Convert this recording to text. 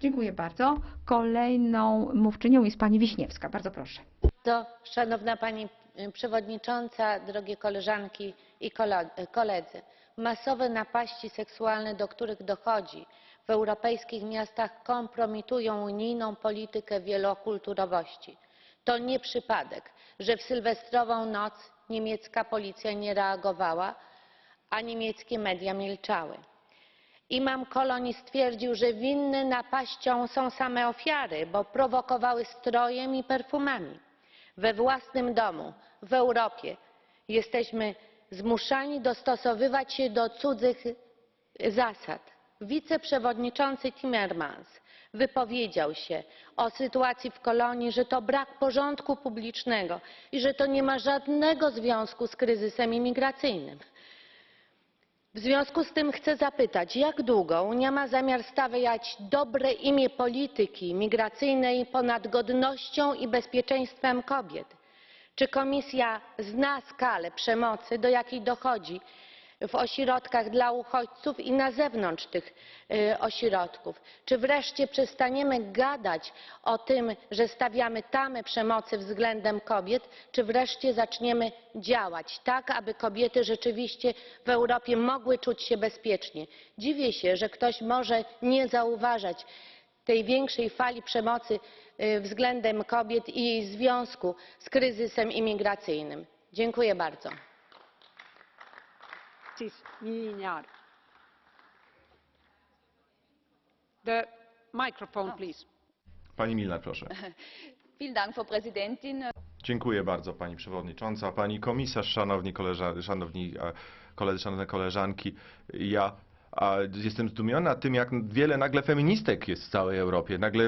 Dziękuję bardzo. Kolejną mówczynią jest pani Wiśniewska. Bardzo proszę. To, szanowna pani y, przewodnicząca, drogie koleżanki i koledzy, masowe napaści seksualne, do których dochodzi w europejskich miastach, kompromitują unijną politykę wielokulturowości. To nie przypadek, że w sylwestrową noc niemiecka policja nie reagowała, a niemieckie media milczały. Imam Kolonii stwierdził, że winne napaściom są same ofiary, bo prowokowały strojem i perfumami. We własnym domu, w Europie, jesteśmy zmuszani dostosowywać się do cudzych zasad. Wiceprzewodniczący Timmermans wypowiedział się o sytuacji w Kolonii, że to brak porządku publicznego i że to nie ma żadnego związku z kryzysem imigracyjnym. W związku z tym chcę zapytać, jak długo Unia ma zamiar stawiać dobre imię polityki migracyjnej ponad godnością i bezpieczeństwem kobiet? Czy Komisja zna skalę przemocy, do jakiej dochodzi w ośrodkach dla uchodźców i na zewnątrz tych y, ośrodków? Czy wreszcie przestaniemy gadać o tym, że stawiamy tamę przemocy względem kobiet, czy wreszcie zaczniemy działać tak, aby kobiety rzeczywiście w Europie mogły czuć się bezpiecznie? Dziwię się, że ktoś może nie zauważać tej większej fali przemocy y, względem kobiet i jej związku z kryzysem imigracyjnym. Dziękuję bardzo. Mrs. Mlinar. The microphone, please. Pani Milner, proszę. Dziękuję bardzo Pani Przewodnicząca, Pani Komisarz, Szanowni, koleża, szanowni koledzy, szanowne koleżanki. Ja a, jestem zdumiona tym, jak wiele nagle feministek jest w całej Europie. Nagle